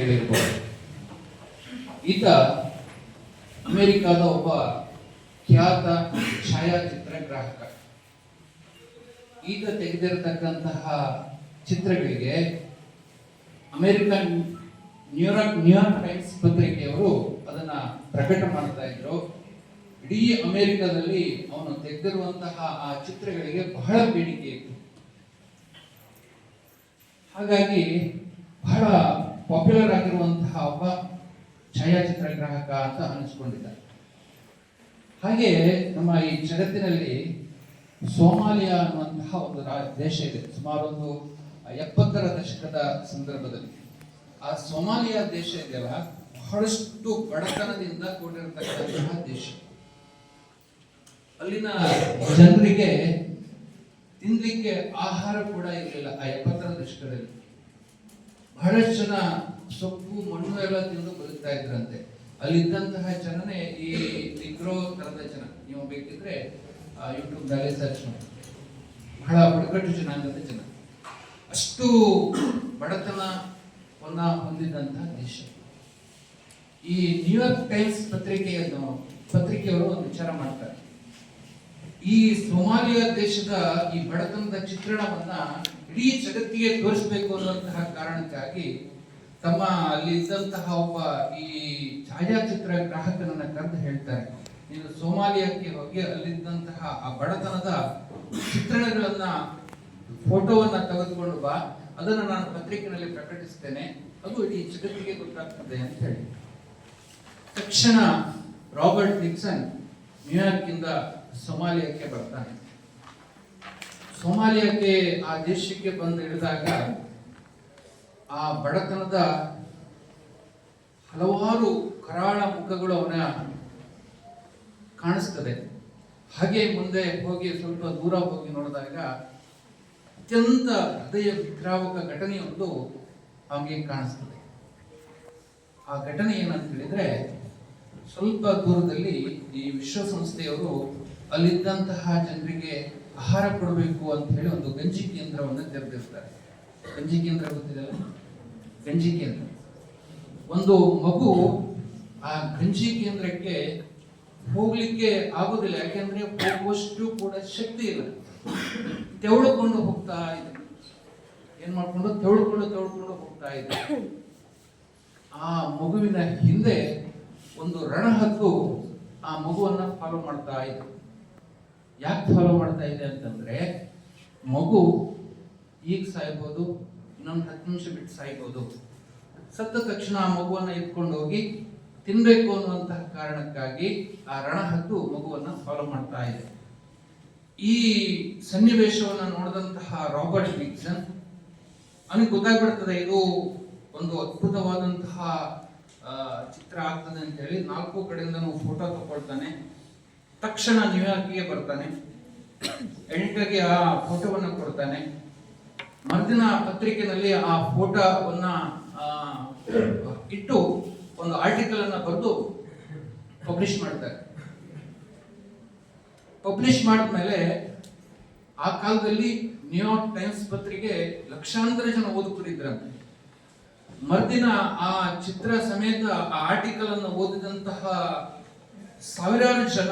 ಕೇಳಿರ್ಬೋದು. ಈತ ಅಮೆರಿಕಾದ ಒಬ್ಬ ಖ್ಯಾತ ಛಾಯಾಚಿತ್ರ ಗ್ರಾಹಕ ಈತ ತೆಗೆದಿರತಕ್ಕಂತಹ ಚಿತ್ರಗಳಿಗೆ American New York New York Times ಪತ್ರಿಕೆಯವರು ಅದನ್ನ ಪ್ರಕಟ ಮಾಡ್ತಾ ಇದ್ರು. ಇಡೀ ಅಮೆರಿಕದಲ್ಲಿ ಅವನು ತೆಗೆದಿರುವಂತಹ ಆ ಚಿತ್ರಗಳಿಗೆ ಬಹಳ ಬೇಡಿಕೆ ಇತ್ತು. ಹಾಗಾಗಿ ಬಹಳ ಪಾಪ್ಯುಲರ್ ಆಗಿರುವಂತಹ ಒಬ್ಬ ಛಾಯಾಚಿತ್ರ ಗ್ರಾಹಕ ಅಂತ ಅನಿಸ್ಕೊಂಡಿದ್ದಾರೆ. ಹಾಗೆ ನಮ್ಮ ಈ ಜಗತ್ತಿನಲ್ಲಿ ಸೋಮಾಲಿಯಾ ಅನ್ನುವಂತಹ ಒಂದು ದೇಶ ಇದೆ. ಸುಮಾರು ಒಂದು ಎಪ್ಪತ್ತರ ದಶಕದ ಸಂದರ್ಭದಲ್ಲಿ. ಆ ಸೋಮಾಲಿಯಾ ದೇಶ ಇದೆಯಲ್ಲ, ಬಹಳಷ್ಟು ಬಡತನದಿಂದ ಕೂಡಿರತಕ್ಕಂತಹ ದೇಶ. ಅಲ್ಲಿನ ಜನರಿಗೆ ತಿನ್ಲಿಕ್ಕೆ ಆಹಾರ ಕೂಡ ಇರಲಿಲ್ಲ ಆ ಎಪ್ಪತ್ತರ ದಶಕದಲ್ಲಿ. ಬಹಳಷ್ಟು ಜನ ಸೊಪ್ಪು, ಮಣ್ಣು ಎಲ್ಲ ತಿಂದು ಬದುಕ್ತಾ ಇದ್ರಂತೆ. ಅಲ್ಲಿದ್ದಂತಹ ಜನನೇ ಈ ನಿಗ್ರೋ ತರದ ಜನ. ನೀವು ಬೇಕಿದ್ರೆ ಯೂಟ್ಯೂಬ್ನಲ್ಲಿ ಸರ್ಚ್ ಮಾಡಿ. ಬಹಳ ಬುಡಕಟ್ಟು ಜನಾಂಗದ ಜನ. ಅಷ್ಟು ಬಡತನವನ್ನ ಹೊಂದಿದಂತಹ ದೇಶ. ಈ ನ್ಯೂಯಾರ್ಕ್ ಟೈಮ್ಸ್ ಪತ್ರಿಕೆಯನ್ನು, ಪತ್ರಿಕೆಯವರು ಒಂದು ವಿಚಾರ ಮಾಡ್ತಾರೆ. ಈ ಸೋಮಾಲಿಯಾ ದೇಶದ ಈ ಬಡತನದ ಚಿತ್ರಣವನ್ನ ಇಡೀ ಜಗತ್ತಿಗೆ ತೋರಿಸಬೇಕು ಅನ್ನುವಂತಹ ಕಾರಣಕ್ಕಾಗಿ ತಮ್ಮ ಅಲ್ಲಿ ಇದ್ದಂತಹ ಒಬ್ಬ ಈ ಛಾಯಾಚಿತ್ರ ಗ್ರಾಹಕನನ್ನ ಕರೆದು ಹೇಳ್ತಾರೆ. ನೀನು ಸೋಮಾಲಿಯಾಕ್ಕೆ ಹೋಗಿ ಅಲ್ಲಿದ್ದಂತಹ ಆ ಬಡತನದ ಚಿತ್ರಣಗಳನ್ನ ಫೋಟೋವನ್ನ ತೆಗೆದುಕೊಂಡು ಬಾ, ಅದನ್ನು ನಾನು ಪತ್ರಿಕೆಯಲ್ಲಿ ಪ್ರಕಟಿಸ್ತೇನೆ, ಅದು ಇಡೀ ಜಗತ್ತಿಗೆ ಗೊತ್ತಾಗ್ತದೆ ಅಂತ ಹೇಳಿ. ತಕ್ಷಣ ರಾಬರ್ಟ್ ನಿಕ್ಸನ್ ನ್ಯೂಯಾರ್ಕ್ ಇಂದ ಸೊಮಾಲಿಯಾಕ್ಕೆ ಬರ್ತಾನೆ. ಸೊಮಾಲಿಯಾಕ್ಕೆ ಆ ದೇಶಕ್ಕೆ ಬಂದು ಇಳಿದಾಗ ಆ ಬಡತನದ ಹಲವಾರು ಕರಾಳ ಮುಖಗಳು ಅವನ ಕಾಣಿಸ್ತದೆ. ಹಾಗೆ ಮುಂದೆ ಹೋಗಿ ಸ್ವಲ್ಪ ದೂರ ಹೋಗಿ ನೋಡಿದಾಗ ಅತ್ಯಂತ ಹೃದಯ ವಿದ್ರಾವಕ ಘಟನೆಯೊಂದು ಅವನಿಗೆ ಕಾಣಿಸ್ತದೆ. ಆ ಘಟನೆ ಏನಂತ ಹೇಳಿದ್ರೆ ಸ್ವಲ್ಪ ದೂರದಲ್ಲಿ ಈ ವಿಶ್ವಸಂಸ್ಥೆಯವರು ಅಲ್ಲಿದ್ದಂತಹ ಜನರಿಗೆ ಆಹಾರ ಕೊಡಬೇಕು ಅಂತ ಹೇಳಿ ಒಂದು ಗಂಜಿ ಕೇಂದ್ರವನ್ನು ತೆರೆದಿರ್ತಾರೆ. ಗಂಜಿ ಕೇಂದ್ರ ಗೊತ್ತಿದೆಯಲ್ಲ? ಗಂಜಿ ಕೇಂದ್ರ. ಒಂದು ಮಗು ಆ ಗಂಜಿ ಕೇಂದ್ರಕ್ಕೆ ಹೋಗ್ಲಿಕ್ಕೆ ಆಗೋದಿಲ್ಲ. ಯಾಕೆಂದ್ರೆ ಹೋಗುವಷ್ಟು ಕೂಡ ಶಕ್ತಿ ಇಲ್ಲ. ತೆವಳುಕೊಂಡು ಹೋಗ್ತಾ ಇದೆ. ಏನ್ ಮಾಡ್ಕೊಂಡು? ತೆವಳುಕೊಂಡು ತೆವಳುಕೊಂಡು ಹೋಗ್ತಾ ಇದೆ. ಆ ಮಗುವಿನ ಹಿಂದೆ ಒಂದು ರಣಹದ್ದು ಆ ಮಗುವನ್ನ ಫಾಲೋ ಮಾಡ್ತಾ ಇದೆ. ಯಾಕೆ ಫಾಲೋ ಮಾಡ್ತಾ ಇದೆ ಅಂತಂದ್ರೆ, ಮಗು ಈಗ ಸಾಯ್ಬೋದು, ಇನ್ನೊಂದು ಹತ್ತು ನಿಮಿಷ ಬಿಟ್ಟು ಸಾಯ್ಬೋದು. ಸತ್ತ ತಕ್ಷಣ ಆ ಮಗುವನ್ನು ಎತ್ಕೊಂಡು ಹೋಗಿ ತಿನ್ಬೇಕು ಅನ್ನುವಂತಹ ಕಾರಣಕ್ಕಾಗಿ ಆ ರಣಹದ್ದು ಮಗುವನ್ನ ಫಾಲೋ ಮಾಡ್ತಾ ಇದೆ. ಈ ಸನ್ನಿವೇಶವನ್ನು ನೋಡಿದಂತಹ ರಾಬರ್ಟ್ ವಿಕ್ಸನ್, ಅವನಿಗೆ ಗೊತ್ತಾಗ್ಬಿಡ್ತದೆ, ಇದು ಒಂದು ಅದ್ಭುತವಾದಂತಹ ಚಿತ್ರ ಆಗ್ತದೆ ಅಂತ ಹೇಳಿ ನಾಲ್ಕು ಕಡೆಯಿಂದ ಫೋಟೋ ತಗೊಳ್ತಾನೆ ತಕ್ಷಣ ನ್ಯೂಯಾರ್ಕ್ಗೆ ಬರ್ತಾನೆ. ಎಡಿಟರ್ಗೆ ಆ ಫೋಟೋವನ್ನು ಕೊಡ್ತಾನೆ. ಮರುದಿನ ಪತ್ರಿಕೆಯಲ್ಲಿ ಆ ಫೋಟೋವನ್ನ ಇಟ್ಟು ಒಂದು ಆರ್ಟಿಕಲ್ ಅನ್ನ ಬರೆದು ಪಬ್ಲಿಷ್ ಮಾಡ್ತಾರೆ. ಪಬ್ಲಿಷ್ ಮಾಡಿದ್ಮೇಲೆ ಆ ಕಾಲದಲ್ಲಿ ನ್ಯೂಯಾರ್ಕ್ ಟೈಮ್ಸ್ ಪತ್ರಿಕೆ ಲಕ್ಷಾಂತರ ಜನ ಓದುತ್ತಿದ್ರಂತೆ. ಮರುದಿನ ಆ ಚಿತ್ರ ಸಮೇತ ಆ ಆರ್ಟಿಕಲ್ ಅನ್ನು ಓದಿದಂತಹ ಸಾವಿರಾರು ಜನ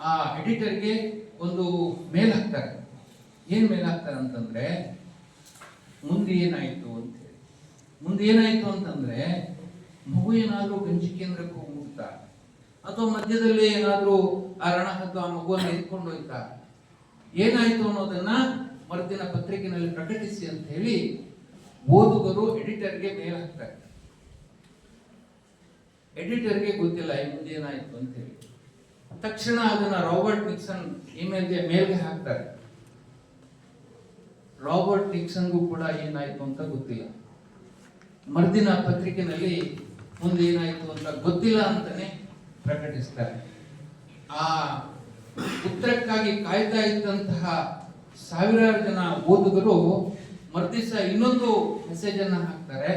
ಆ ಎಡಿಟರ್ಗೆ ಒಂದು ಮೇಲ್ ಹಾಕ್ತಾರೆ. ಏನು ಮೇಲ್ ಹಾಕ್ತಾರೆ ಅಂತಂದ್ರೆ, ಮುಂದೆ ಏನಾಯ್ತು ಅಂತ ಹೇಳಿ. ಮುಂದೆ ಏನಾಯ್ತು ಅಂತಂದ್ರೆ, ಮಗು ಏನಾದ್ರೂ ಗಂಜಿ ಕೇಂದ್ರಕ್ಕೆ ಹೋಗ್ಬಿಡ್ತಾ, ಅಥವಾ ಮಧ್ಯದಲ್ಲಿ ಏನಾದ್ರೂ ಆ ರಣ ರಣಹದ್ದು ಆ ಮಗುವನ್ನು ಎತ್ಕೊಂಡು ಹೋಯ್ತಾ, ಏನಾಯ್ತು ಅನ್ನೋದನ್ನ ಮರುದಿನ ಪತ್ರಿಕೆಯಲ್ಲಿ ಪ್ರಕಟಿಸಿ ಅಂತ ಹೇಳಿ ಓದುಗರು ಎಡಿಟರ್ಗೆ ಮೇಲ್ ಹಾಕ್ತಾರೆ. ಎಡಿಟರ್ಗೆ ಗೊತ್ತಿಲ್ಲ, ಈ ಮುಂದೆ ಏನಾಯ್ತು ಅಂತ ಹೇಳಿ ತಕ್ಷಣ ಅದನ್ನ ರಾಬರ್ಟ್ ನಿಕ್ಸನ್ ಇಮೇಲ್ಗೆ ಮೇಲ್ಗೆ ಹಾಕ್ತಾರೆ. ರಾಬರ್ಟ್ ನಿಕ್ಸನ್ಗೂ ಕೂಡ ಏನಾಯ್ತು ಅಂತ ಗೊತ್ತಿಲ್ಲ. ಮರುದಿನ ಪತ್ರಿಕೆನಲ್ಲಿ ಮುಂದೆ ಏನಾಯ್ತು ಅಂತ ಗೊತ್ತಿಲ್ಲ ಅಂತಾನೆ ಪ್ರಕಟಿಸ್ತಾರೆ. ಆ ಉತ್ತರಕ್ಕಾಗಿ ಕಾಯ್ತಾ ಇದ್ದಂತಹ ಸಾವಿರಾರು ಜನ ಓದುಗರು ಮರ್ದಿಸ ಇನ್ನೊಂದು ಮೆಸೇಜ್ ಅನ್ನ ಹಾಕ್ತಾರೆ.